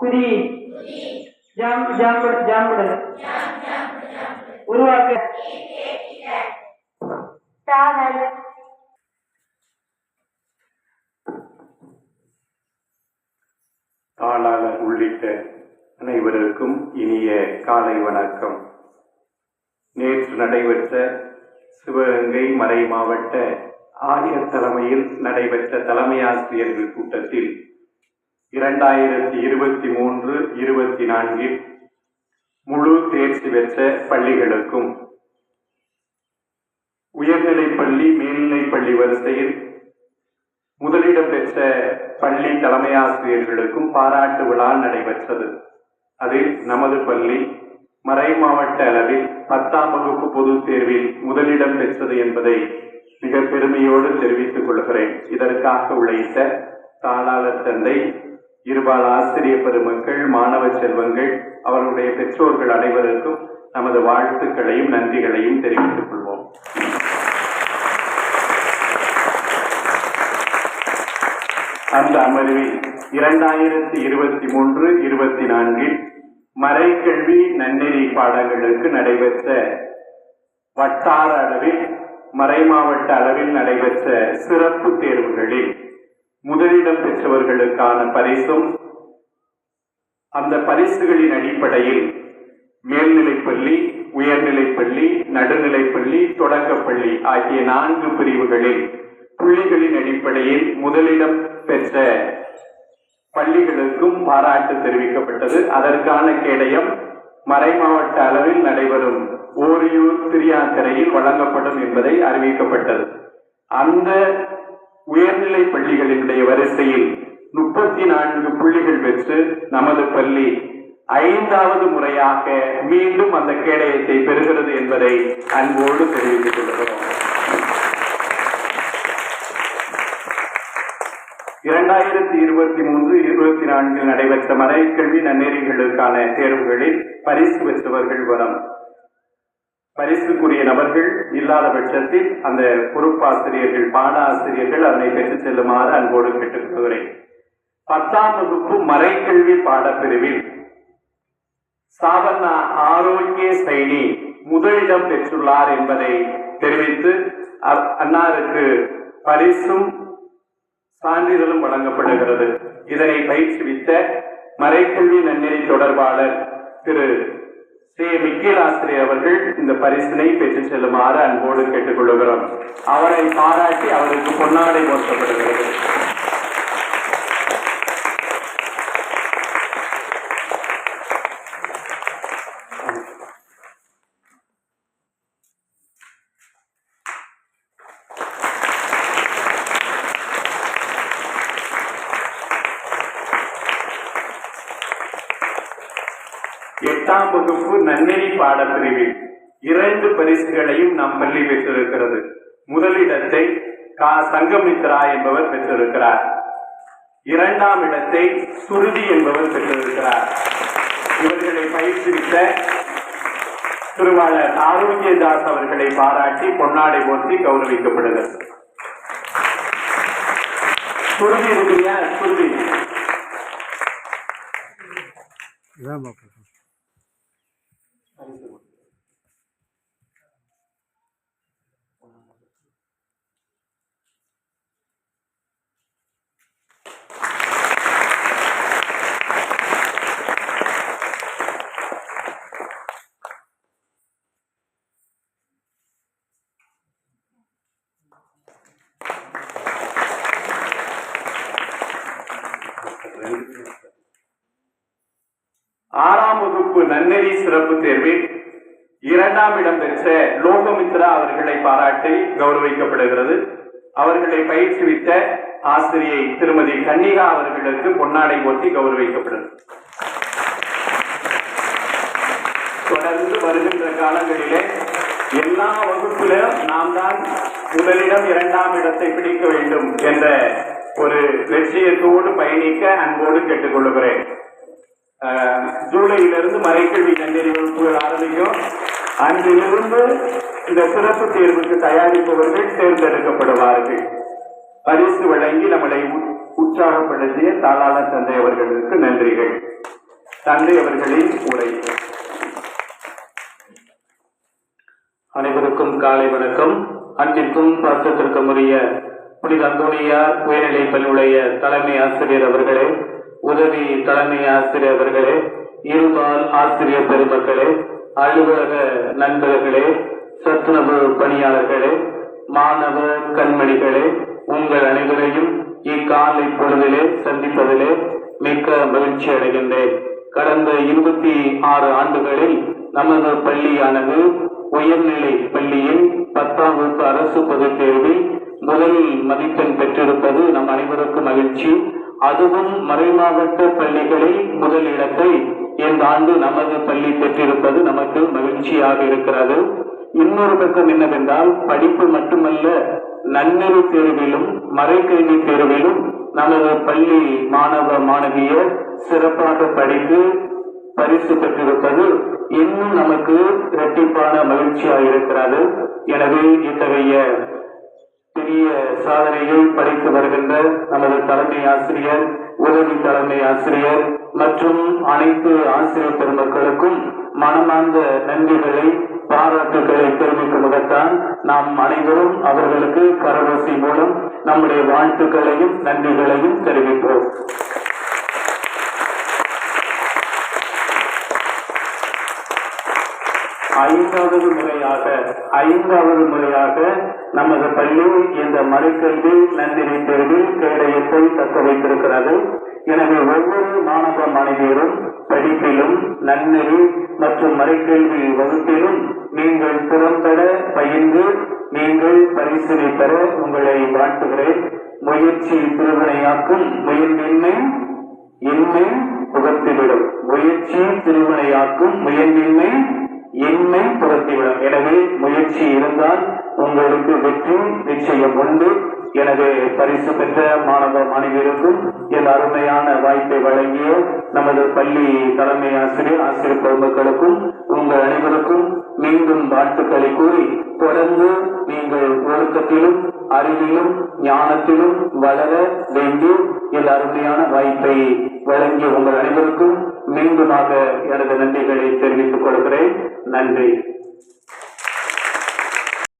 குதி ஜாம் உருவாக்க தாவல் தாளாளர் உள்ளிட்ட அனைவருக்கும் இனிய காலை வணக்கம். நேற்று நடைபெற்ற சிவகங்கை மறை மாவட்ட ஆயர் தலைமையில் நடைபெற்ற தலைமை ஆசிரியர்கள் கூட்டத்தில் இரண்டாயிரத்தி இருபத்தி மூன்று இருபத்தி நான்கில் முழு தேர்ச்சி பெற்ற பள்ளிகளுக்கும் உயர்நிலைப் பள்ளி மேல்நிலைப் பள்ளி வரிசையில் முதலிடம் பெற்ற பள்ளி தலைமையாசிரியர்களுக்கும் பாராட்டு விழா நடைபெற்றது. அதில் நமது பள்ளி மறை மாவட்ட அளவில் பத்தாம் வகுப்பு பொதுத் தேர்வில் முதலிடம் பெற்றது என்பதை மிக பெருமையோடு தெரிவித்துக் கொள்கிறேன். இதற்காக உழைத்த தாளாளர் தந்தை இருபால் ஆசிரியர் பெருமக்கள் மாணவ செல்வங்கள் அவர்களுடைய பெற்றோர்கள் அனைவருக்கும் நமது வாழ்த்துக்களையும் நன்றிகளையும் தெரிவித்துக் கொள்வோம். அந்த அமர்வில் இரண்டாயிரத்தி இருபத்தி மூன்று இருபத்தி நான்கில் மறைக்கல்வி நன்னெறி பாடங்களுக்கு நடைபெற்ற வட்டார அளவில் மறைமாவட்ட அளவில் நடைபெற்ற சிறப்பு தேர்வுகளில் பெற்றவர்களுக்கான பரிசும் அந்த பரிசுகளின் அடிப்படையில் மேல்நிலைப்பள்ளி உயர்நிலைப்பள்ளி நடுநிலைப்பள்ளி தொடக்கப்பள்ளி ஆகிய நான்கு பிரிவுகளில் புள்ளிகளின் அடிப்படையில் முதலிடம் பெற்ற பள்ளிகளுக்கும் பாராட்டு தெரிவிக்கப்பட்டது. அதற்கான கேடயம் மறைமாவட்ட அளவில் நடைபெறும் ஓரியூர் திரியாத்திரையில் வழங்கப்படும் என்பதை அறிவிக்கப்பட்டது. அந்த உயர்நிலை பள்ளிகளினுடைய வரிசையில் முப்பத்தி நான்கு புள்ளிகள் பெற்று நமது பள்ளி ஐந்தாவது முறையாக மீண்டும் அந்த கேடயத்தை பெறுகிறது என்பதை அன்போடு தெரிவித்துக் கொள்கிறோம். இரண்டாயிரத்தி இருபத்தி மூன்று இருபத்தி நான்கில் நடைபெற்ற மறைக்கல்வி நன்னெறிகளுக்கான தேர்வுகளில் பரிசு பெற்றவர்கள் வரும். பரிசுக்குரிய நபர்கள் இல்லாத பட்சத்தில் அந்த பொறுப்பாசிரியர்கள் பாட ஆசிரியர்கள் அதனை பெற்றுச் செல்லுமாறு அன்போடு கேட்டுக்கொள்கிறேன். பத்தாம் வகுப்பு மறைக்கல்வி பாடப்பிரிவில் சாவண்ணா ஆரோக்கிய சைனி முதலிடம் பெற்றுள்ளார் என்பதை தெரிவித்து அன்னாருக்கு பரிசும் சான்றிதழும் வழங்கப்படுகிறது இதனை பயிற்றுவித்த மறைக்கல்வி நன்னெறி தொடர்பாளர் திரு ஸ்ரீ மிக்கேல் ஆசிரியர் அவர்கள் இந்த பரிசினை பெற்றுச் செல்லுமாறு அன்போடு கேட்டுக்கொள்கிறோம். அவரை பாராட்டி அவருக்கு பொன்னாடை போற்றப்படுகிறது எட்டாம் வகுப்பு நன்னெறி பாடப்பிரிவில் இரண்டு பரிசுகளையும் நம் பள்ளி பெற்றிருக்கிறது. முதலிடத்தை கா சங்கமித்ரா என்பவர் பெற்றிருக்கிறார். இரண்டாம் இடத்தை சுருதி என்பவர் பெற்றிருக்கிறார். இவர்களை பயிற்றுவித்த திருவாளர் ஆரோக்கியதாஸ் அவர்களை பாராட்டி பொன்னாடை போர்த்தி கௌரவிக்கப்படுகிறது. சுருதி இருக்குல்லையா சுருதி. ஆறாம் வகுப்பு நன்னெறி சிறப்பு தேர்வில் இரண்டாம் இடம் பெற்ற லோகமித்ரா அவர்களை பாராட்டி கௌரவிக்கப்படுகிறது. அவர்களை பயிற்றுவித்த ஆசிரியை திருமதி கன்னிகா அவர்களுக்கு பொன்னாடை போட்டி கௌரவிக்கப்படுகிறது. தொடர்ந்து வருகின்ற காலங்களிலே எல்லா வகுப்பிலும் நாம் தான் முதலிடம் இரண்டாம் இடத்தை பிடிக்க வேண்டும் என்ற ஒரு லட்சியத்தோடு பயணிக்க அன்போடு கேட்டுக்கொள்கிறேன். ஜூலையிலிருந்து மறைக்கல்வி கல்லூரி வகுப்புகள் ஆரம்பிக்கும். அன்றிலிருந்து இந்த சிறப்பு தேர்வுக்கு தயாரிப்பவர்கள் தேர்ந்தெடுக்கப்படுவார்கள். பரிசு வழங்கி நம்மளை உ- உற்சாகப்படுத்திய தாளாளர் தந்தை அவர்களுக்கு நன்றிகள். தந்தை அவர்களின் உரை. அனைவருக்கும் காலை வணக்கம். அன்பிற்கும் பாசத்திற்கும் உரிய புனித அந்தோனியார் உயர்நிலைப் பள்ளியுடைய தலைமை ஆசிரியர் அவர்களே உதவி தலைமை ஆசிரியர் அவர்களே இருபால் ஆசிரியர் பெருமக்களே அலுவலக நண்பர்களே சத்துணவு பணியாளர்களே மாணவ கண்மணிகளே உங்கள் அனைவரையும் இக்காலை பொழுதிலே சந்திப்பதிலே மிக்க மகிழ்ச்சி அடைகின்றேன். கடந்த இருபத்தி ஆறு ஆண்டுகளில் நமது பள்ளியானது உயர்நிலை பள்ளியின் பத்தாம் வகுப்பு அரசு பொதுத் தேர்வில் முதல் மதிப்பெண் பெற்றிருப்பது நம் அனைவருக்கும் மகிழ்ச்சி. அதுவும் மறைமாவட்ட பள்ளிகளில் முதல் இடத்தை இந்த ஆண்டு நமது பள்ளி பெற்றிருப்பது நமக்கு மகிழ்ச்சியாக இருக்கிறது. இன்னொரு பக்கம் என்னவென்றால் படிப்பு மட்டுமல்ல நன்னெறி தேர்விலும் மறைக்கல்வி தேர்விலும் நமது பள்ளி மாணவ மாணவியர் சிறப்பாக படித்து பரிசு பெற்றிருப்பது இன்னும் நமக்கு இரட்டிப்பான மகிழ்ச்சியாக இருக்கிறது. எனவே இத்தகைய பெரிய சாதனையை படைத்து வருகின்ற நமது தலைமை ஆசிரியர் உதவி தலைமை ஆசிரியர் மற்றும் அனைத்து ஆசிரியர் பெருமக்களுக்கும் மனமார்ந்த நன்றிகளை பாராட்டுகளை தெரிவிக்கும் நாம் அனைவரும் அவர்களுக்கு கரவசி மூலம் நம்முடைய வாழ்த்துக்களையும் நன்றிகளையும் தெரிவிப்போம். ஐந்தாவது முறையாக ஐந்தாவது முறையாக நமது பள்ளி இந்த மறைக்கல்வி நன்றினை தேர்வில் கேடயத்தை தக்க வைத்திருக்கிறது. எனவே ஒவ்வொரு மாணவ மாணவியரும் படிப்பிலும் நன்னெறி மற்றும் மறைக்கல்வி வகுப்பிலும் நீங்கள் திறம்பட பயின்று நீங்கள் பரிசினை பெற உங்களை வாழ்த்துகிறேன். முயற்சி திருவினையாக்கும் முயன்மின்மை இன்மை புகத்திவிடும் முயற்சி திருவினையாக்கும் முயன்மின்மை இன்மை துரத்திவிடும் எனவே முயற்சி இருந்தால் உங்களுக்கு வெற்றி நிச்சயம் உண்டு. எனவே பரிசு பெற்ற மாணவ மாணவியருக்கும் இந்த அருமையான வாய்ப்பை வழங்கிய நமது பள்ளி தலைமை ஆசிரியர் ஆசிரியர் பெருமக்களுக்கும் உங்கள் அனைவருக்கும் மீண்டும் வாழ்த்துக்களை கூறி தொடர்ந்து நீங்கள் ஒழுக்கத்திலும் அறிவிலும் ஞானத்திலும் வளர வேண்டி இந்த அருமையான வாய்ப்பை வழங்கிய உங்கள் அனைவருக்கும் மீண்டுமாக எனது நன்றிகளை தெரிவித்துக் கொள்கிறேன். நன்றி.